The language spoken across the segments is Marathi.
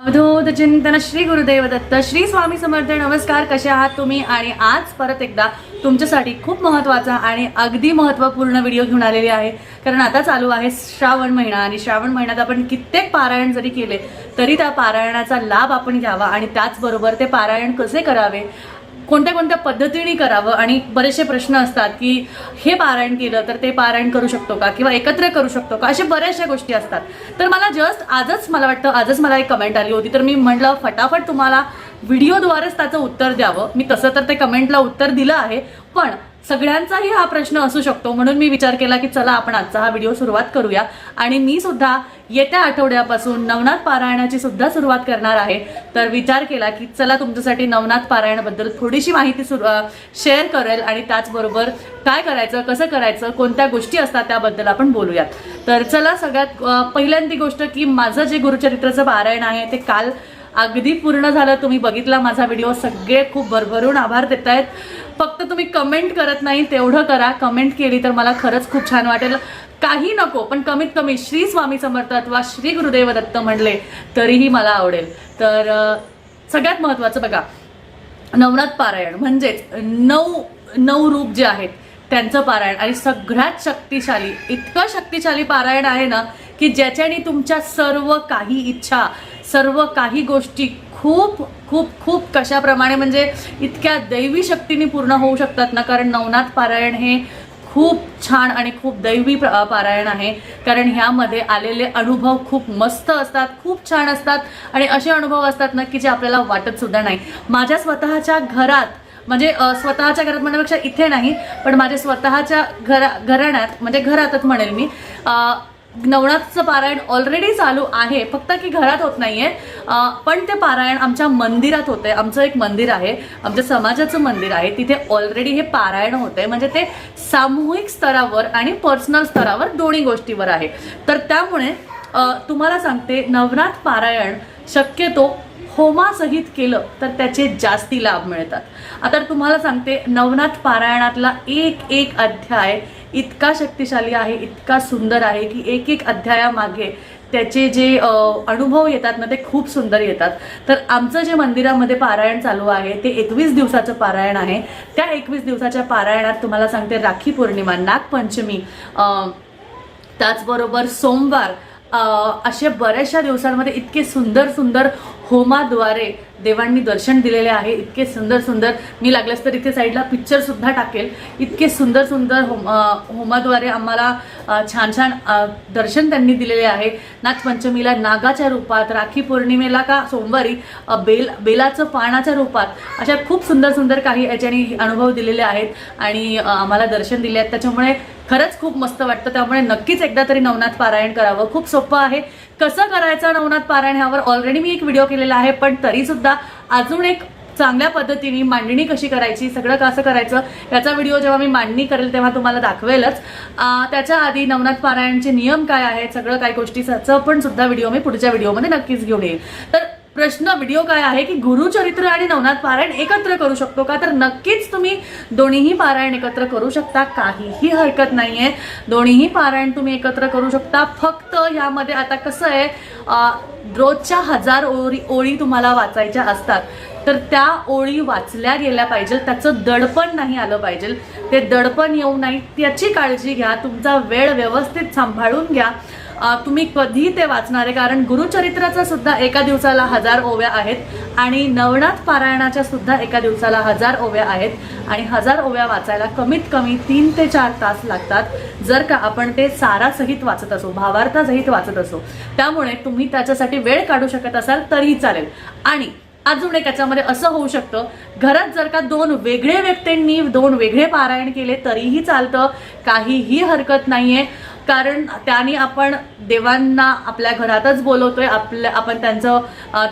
अवधूत चिंतन श्री गुरुदेव दत्त श्री स्वामी समर्थ नमस्कार कसे आहात तुम्ही? आणि आज परत एकदा तुमच्यासाठी खूप महत्त्वाचा आणि अगदी महत्त्वपूर्ण व्हिडिओ घेऊन आलेले आहे. कारण आता चालू आहे श्रावण महिना आणि श्रावण महिन्यात आपण कित्येक पारायण जरी केले तरी त्या पारायणाचा लाभ आपण घ्यावा आणि त्याचबरोबर ते पारायण कसे करावे? कोणत्या कोणत्या पद्धतीने करावं? आणि बरेचसे प्रश्न असतात की हे पारायण केलं तर ते पारायण करू शकतो का? किंवा एकत्र करू शकतो का? अशा बऱ्याचशा गोष्टी असतात. तर मला जस्ट आजच मला वाटतं आजच मला एक कमेंट आली होती. तर मी म्हटलं फटाफट तुम्हाला व्हिडिओद्वारेच त्याचं उत्तर द्यावं. मी तसं तर ते कमेंटला उत्तर दिलं आहे पण सगळ्यांचाही हा प्रश्न असू शकतो. म्हणून मी विचार केला की चला आपण आजचा हा व्हिडिओ सुरुवात करूया. आणि मी सुद्धा येत्या आठवड्यापासून नवनाथ पारायणाची सुद्धा सुरुवात करणार आहे. तर विचार केला की चला तुमच्यासाठी नवनाथ पारायणाबद्दल थोडीशी माहिती सुरू शेअर करेल आणि त्याचबरोबर काय करायचं कसं करायचं कोणत्या गोष्टी असतात त्याबद्दल आपण बोलूयात. तर चला सगळ्यात पहिल्यांदी गोष्ट की माझं जे गुरुचरित्राचं पारायण आहे ते काल अगदी पूर्ण झालं. तुम्ही बघितला माझा व्हिडिओ. सगळे खूप भरभरून आभार देत आहेत फक्त तुम्ही कमेंट करत नाही तेवढं करा. कमेंट केली तर मला खरंच खूप छान वाटेल. काही नको पण कमीत कमी श्री स्वामी समर्थ अथवा श्री गुरुदेव दत्त म्हणले तरीही मला आवडेल. तर सगळ्यात महत्त्वाचं बघा नवनाथ पारायण म्हणजेच नऊ नऊ रूप जे आहेत त्यांचं पारायण. आणि सगळ्यात शक्तिशाली इतकं शक्तिशाली पारायण आहे ना की ज्याच्याने तुमच्या सर्व काही इच्छा सर्व काही गोष्टी खूप खूप खूप कशाप्रमाणे म्हणजे इतक्या दैवी शक्तीने पूर्ण होऊ शकतात ना कारण नवनाथ पारायण हे खूप छान आणि खूप दैवी प्र- पारायण आहे. कारण ह्यामध्ये आलेले अनुभव खूप मस्त असतात खूप छान असतात आणि असे अनुभव असतात ना की जे आपल्याला वाटत सुद्धा नाही. माझ्या स्वतःच्या घरात म्हणजे स्वतःच्या घरात म्हणण्यापेक्षा इथे नाही पण माझ्या स्वतःच्या घरा घराण्यात म्हणजे घरातच म्हणेल मी नवनाथचं पारायण ऑलरेडी चालू आहे. फक्त की घरात होत नाहीये. आहे पण ते पारायण आमच्या मंदिरात होते आमचं एक मंदिर आहे. आमच्या समाजाचं मंदिर आहे. तिथे ऑलरेडी हे पारायण होते म्हणजे ते सामूहिक स्तरावर आणि पर्सनल स्तरावर दोन्ही गोष्टीवर आहे. तर त्यामुळे तुम्हाला सांगते नवनाथ पारायण शक्यतो होमासहित केलं तर त्याचे जास्ती लाभ मिळतात. आता तुम्हाला सांगते नवनाथ पारायणातला एक एक अध्याय इतका शक्तिशाली आहे इतका सुंदर आहे की एक एक अध्यायामागे त्याचे जे अनुभव येतात ना ते खूप सुंदर येतात. तर आमचं जे मंदिरामध्ये पारायण चालू आहे ते एकवीस दिवसाचं पारायण आहे. त्या एकवीस दिवसाच्या पारायणात तुम्हाला सांगते राखी पौर्णिमा नागपंचमी त्याचबरोबर सोमवार असे बऱ्याचशा दिवसांमध्ये इतके सुंदर सुंदर होमाद्वारे देवांनी दर्शन दिलेले आहे. इतके सुंदर सुंदर. मी लागल्यास तर इथे साईडला पिक्चरसुद्धा टाकेल. इतके सुंदर सुंदर होम होमाद्वारे आम्हाला छान छान दर्शन त्यांनी दिलेले आहे. नागपंचमीला नागाच्या रूपात राखी पौर्णिमेला का सोमवारी बेल बेलाचं पानाच्या रूपात अशा खूप सुंदर सुंदर काही याच्याने अनुभव दिलेले आहेत. आणि आम्हाला दर्शन दिले आहेत. त्याच्यामुळे खरंच खूप मस्त वाटतं. त्यामुळे नक्कीच एकदा तरी नवनाथ पारायण करावं. खूप सोपं आहे. कसं करायचं नवनाथ पारायण ह्यावर ऑलरेडी मी एक व्हिडिओ केलेला आहे पण तरीसुद्धा अजून एक चांगल्या पद्धतीने मांडणी कशी करायची सगळं कसं करायचं याचा व्हिडिओ जेव्हा मी मांडणी करेल तेव्हा तुम्हाला दाखवेलच. त्याच्या आधी नवनाथ पारायणचे नियम काय आहेत सगळं काय त्याचं पण सुद्धा व्हिडिओ मी पुढच्या व्हिडिओमध्ये नक्कीच घेऊन येईल. तर प्रश्न व्हिडिओ काय आहे की गुरुचरित्र आणि नवनाथ पारायण एकत्र करू शकतो का? तर नक्कीच तुम्ही दोन्हीही पारायण एकत्र करू शकता काहीही हरकत नाही आहे दोन्हीही पारायण तुम्ही एकत्र करू शकता. फक्त यामध्ये आता कसं आहे रोजच्या हजार ओळी ओळी तुम्हाला वाचायच्या असतात. तर त्या ओळी वाचल्या गेल्या पाहिजे त्याचं दडपण नाही आलं पाहिजे ते दडपण येऊ नाही त्याची काळजी घ्या. तुमचा वेळ व्यवस्थित सांभाळून घ्या. तुम्ही कधी ते वाचणार आहे कारण गुरुचरित्राचा सुद्धा एका दिवसाला हजार ओव्या आहेत आणि नवनाथ पारायणाच्या सुद्धा एका दिवसाला हजार ओव्या आहेत आणि हजार ओव्या वाचायला कमीत कमी तीन ते चार तास लागतात. जर का आपण ते सारासहित वाचत असो भावार्थासहित वाचत असो त्यामुळे तुम्ही त्याच्यासाठी वेळ काढू शकत असाल तरीही चालेल. आणि अजून एक याच्यामध्ये असं होऊ शकतं घरात जर का दोन वेगळे व्यक्तींनी दोन वेगळे पारायण केले तरीही चालतं. काहीही हरकत नाहीये. कारण त्याने आपण देवांना आपल्या घरातच बोलवतोय आपल्या आपण त्यांचं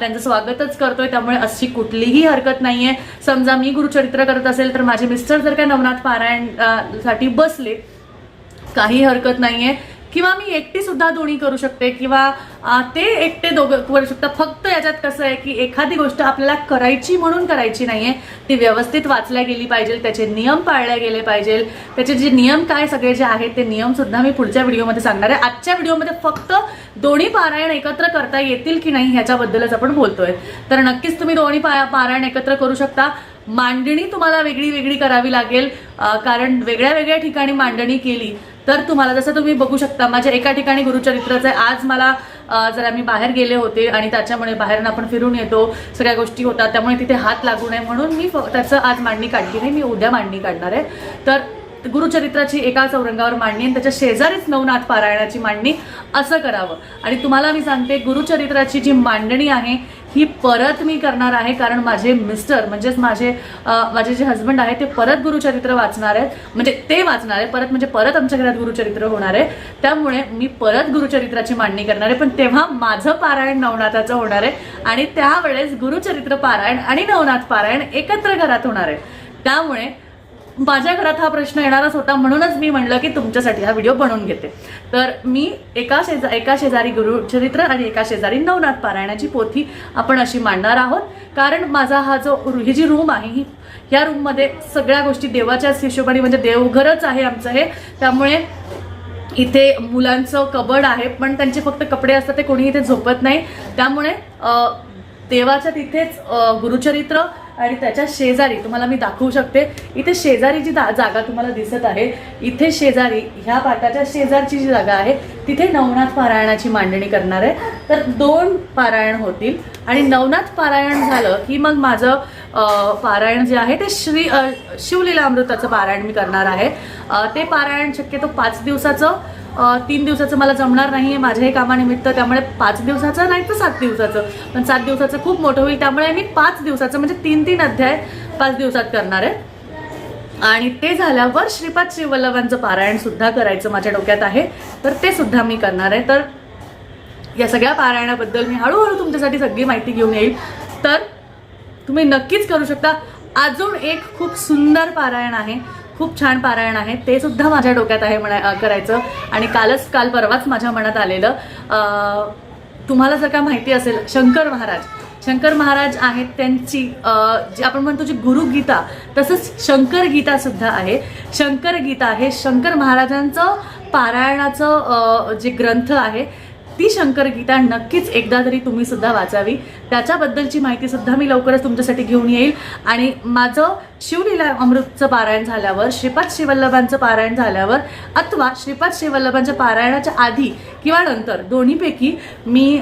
त्यांचं स्वागतच करतोय त्यामुळे अशी कुठलीही हरकत नाहीये. समजा मी गुरुचरित्र करत असेल तर माझे मिस्टर जर का नवनाथ पारायणसाठी बसले काही हरकत नाहीये. किंवा मी एकटी सुद्धा दोन्ही करू शकते किंवा ते एकटे दोघं करू शकतात फक्त याच्यात कसं आहे की एखादी गोष्ट आपल्याला करायची म्हणून करायची नाही आहे ती व्यवस्थित वाचल्या गेली पाहिजे त्याचे नियम पाळले गेले पाहिजे. त्याचे जे नियम काय सगळे जे आहेत ते नियमसुद्धा मी पुढच्या व्हिडिओमध्ये सांगणार आहे. आजच्या व्हिडिओमध्ये फक्त दोन्ही पारायण एकत्र करता येतील की नाही ह्याच्याबद्दलच आपण बोलतोय. तर नक्कीच तुम्ही दोन्ही पा- पारायण एकत्र करू शकता. मांडणी तुम्हाला वेगळी वेगळी करावी लागेल कारण वेगळ्या वेगळ्या ठिकाणी मांडणी केली तर तुम्हाला जसं तुम्ही बघू शकता माझ्या एका ठिकाणी गुरुचरित्राचं आहे आज मला जरा मी बाहेर गेले होते आणि त्याच्यामुळे बाहेरनं आपण फिरून येतो सगळ्या गोष्टी होतात त्यामुळे तिथे हात लागू नये म्हणून मी फ- त्याचं आज मांडणी काढली नाही मी उद्या मांडणी काढणार आहे. तर गुरुचरित्राची एका चौरंगावर मांडणी आणि त्याच्या शेजारीच नवनाथ पारायणाची मांडणी असं करावं. आणि तुम्हाला मी सांगते गुरुचरित्राची जी मांडणी आहे ही परत मी करणार आहे कारण माझे मिस्टर म्हणजेच माझे माझे जे हस्बंड आहे ते परत गुरुचरित्र वाचणार आहेत. म्हणजे ते वाचणार आहे परत म्हणजे परत आमच्या घरात गुरुचरित्र होणार आहे. त्यामुळे मी परत गुरुचरित्राची मांडणी करणार आहे पण तेव्हा माझं पारायण नवनाथाचं होणार आहे. आणि त्यावेळेस गुरुचरित्र पारायण आणि नवनाथ पारायण एकत्र घरात होणार आहे. त्यामुळे माझ्या घरात हा प्रश्न येणारच होता म्हणूनच मी म्हणलं की तुमच्यासाठी हा व्हिडिओ बनवून घेते. तर मी एका शेजा एका शेजारी गुरुचरित्र आणि एका शेजारी नवनाथ पारायणाची पोथी आपण अशी मांडणार आहोत. कारण माझा हा जो ही जी रूम आहे ही ह्या रूममध्ये सगळ्या गोष्टी देवाच्याच हिशोबाने म्हणजे देवघरच आहे आमचं हे. त्यामुळे इथे मुलांचं कबड आहे पण त्यांचे फक्त कपडे असतात ते कोणी इथे झोपत नाही. त्यामुळे देवाच्या तिथेच गुरुचरित्र आणि त्याच्या शेजारी तुम्हाला मी दाखवू शकते इथे शेजारी जी दा- जागा तुम्हाला दिसत आहे इथे शेजारी ह्या पाटाच्या शेजारची जी जागा आहे तिथे नवनाथ पारायणाची मांडणी करणार आहे. तर दोन पारायण होतील आणि नवनाथ पारायण झालं की मग माझं पारायण जे आहे ते श्री शिवलीला अमृताचं पारायण मी करणार आहे. ते पारायण शक्यतो पाच दिवसाचं तीन दिवसाचं मला जमणार नाही आहे माझ्याही कामानिमित्त त्यामुळे पाच दिवसाचं नाही तर सात दिवसाचं. पण सात दिवसाचं खूप मोठं होईल त्यामुळे मी पाच दिवसाचं म्हणजे तीन तीन अध्याय पाच दिवसात करणार आहे. आणि ते झाल्यावर श्रीपाद श्रीवल्लभांचं पारायणसुद्धा करायचं माझ्या डोक्यात आहे तर ते सुद्धा मी करणार आहे. तर या सगळ्या पारायणाबद्दल मी हळूहळू तुमच्यासाठी सगळी माहिती घेऊन येईल. तर तुम्ही नक्कीच करू शकता. अजून एक खूप सुंदर पारायण आहे. खूप छान पारायण आहे. ते सुद्धा माझ्या डोक्यात आहे म्हणा करायचं. आणि कालच काल परवाच माझ्या मनात आलेलं तुम्हाला जर का माहिती असेल शंकर महाराज. शंकर महाराज आहेत त्यांची जी आपण म्हणतो जी गुरुगीता तसंच शंकर गीता सुद्धा आहे. शंकर गीता हे शंकर महाराजांचं पारायणाचं जे ग्रंथ आहे ती शंकर गीता नक्कीच एकदा तरी तुम्ही सुद्धा वाचावी. त्याच्याबद्दलची माहिती सुद्धा मी लवकरच तुमच्यासाठी घेऊन येईल. आणि माझं शिवलीला अमृतचं पारायण झाल्यावर श्रीपाद श्रीवल्लभांचं पारायण झाल्यावर अथवा श्रीपाद श्रीवल्लभांच्या पारायणाच्या आधी किंवा नंतर दोन्हीपैकी मी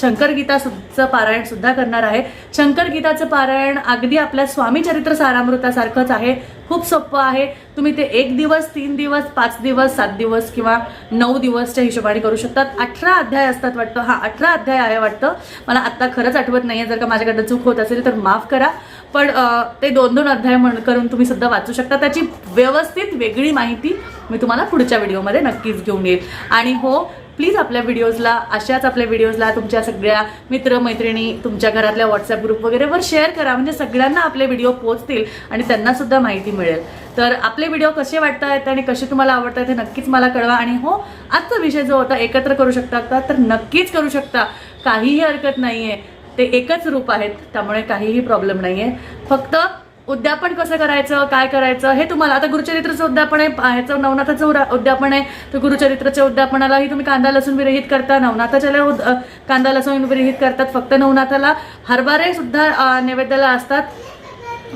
शंकर गीताचं पारायण सुद्धा करणार आहे. शंकर गीताचं पारायण अगदी आपल्या स्वामी चरित्र सारामृतासारखंच आहे. खूप सोपं आहे. तुम्ही ते एक दिवस तीन दिवस पाच दिवस सात दिवस किंवा नऊ दिवसच्या हिशोबाने करू शकतात. अठरा अध्याय असतात वाटतं. हा अठरा अध्याय आहे वाटतं. मला आत्ता खरंच आठवत नाहीये. जर का माझ्याकडनं चूक होत असेल तर माफ करा. पण ते दोन दोन अध्याय म्हण करून तुम्ही सुद्धा वाचू शकता. त्याची व्यवस्थित वेगळी माहिती मी तुम्हाला पुढच्या व्हिडिओमध्ये नक्कीच घेऊन येईल. आणि हो प्लीज आपल्या व्हिडिओजला अशाच आपल्या व्हिडिओजला तुमच्या सगळ्या मित्रमैत्रिणी तुमच्या घरातल्या व्हॉट्सअप ग्रुप वगैरेवर शेअर करा. म्हणजे सगळ्यांना आपले व्हिडिओ पोहोचतील आणि त्यांनासुद्धा माहिती मिळेल. तर आपले व्हिडिओ कसे वाटत आहेत आणि कसे तुम्हाला आवडत आहेत हे नक्कीच मला कळवा. आणि हो आजचा विषय जो होता एकत्र करू शकता का? तर नक्कीच करू शकता. काहीही हरकत नाहीये. ते एकच रूप आहेत. त्यामुळे काहीही प्रॉब्लेम नाहीये. फक्त उद्यापन कसं करायचं काय करायचं हे तुम्हाला आता गुरुचरित्राचं उद्यापन आहे ह्याचं नवनाथाचं उद्यापन आहे. तर गुरुचरित्राच्या उद्यापनालाही तुम्ही कांदा लसूण विरहित करता नवनाथाच्या उद- कांदा लसूण विरहित करतात. फक्त नवनाथाला हरभरे सुद्धा नैवेद्याला असतात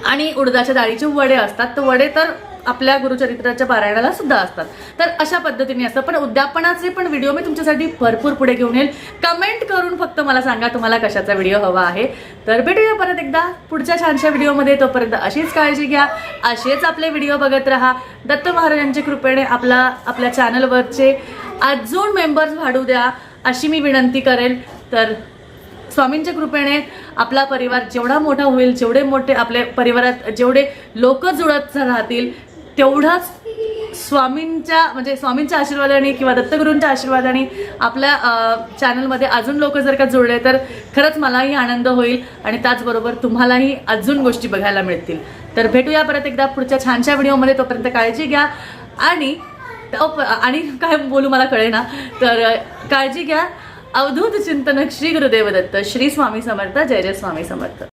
आणि उडदाच्या डाळीचे वडे असतात. तर वडे तर आपल्या गुरुचरित्राच्या पारायणाला सुद्धा असतात. तर अशा पद्धतीने असतं. पण उद्यापनाचे पण व्हिडिओ मी तुमच्यासाठी भरपूर पुढे घेऊन येईल. कमेंट करून फक्त मला सांगा तुम्हाला कशाचा व्हिडिओ हवा आहे. तर भेटूया परत एकदा. पुढच्या छानशा व्हिडिओमध्ये तोपर्यंत अशीच काळजी घ्या. असेच आपले व्हिडिओ बघत राहा. दत्त महाराजांच्या कृपेने आपला आपल्या चॅनलवरचे अजून मेंबर्स वाढू द्या अशी मी विनंती करेल. तर स्वामींच्या कृपेने आपला परिवार जेवढा मोठा होईल जेवढे मोठे आपल्या परिवारात जेवढे लोक जुळत राहतील तेवढाच स्वामींच्या म्हणजे स्वामींच्या आशीर्वादाने किंवा दत्तगुरूंच्या आशीर्वादाने आपल्या चॅनलमध्ये अजून लोक जर का जुळले तर खरंच मलाही आनंद होईल आणि त्याचबरोबर तुम्हालाही अजून गोष्टी बघायला मिळतील. तर भेटूया परत एकदा पुढच्या छानशा व्हिडिओमध्ये तोपर्यंत काळजी घ्या आणि आणि काय बोलू मला कळे ना तर काळजी घ्या. अवधूत चिंतनक श्री गुरुदेव दत्त श्री स्वामी समर्थ जय जय स्वामी समर्थ.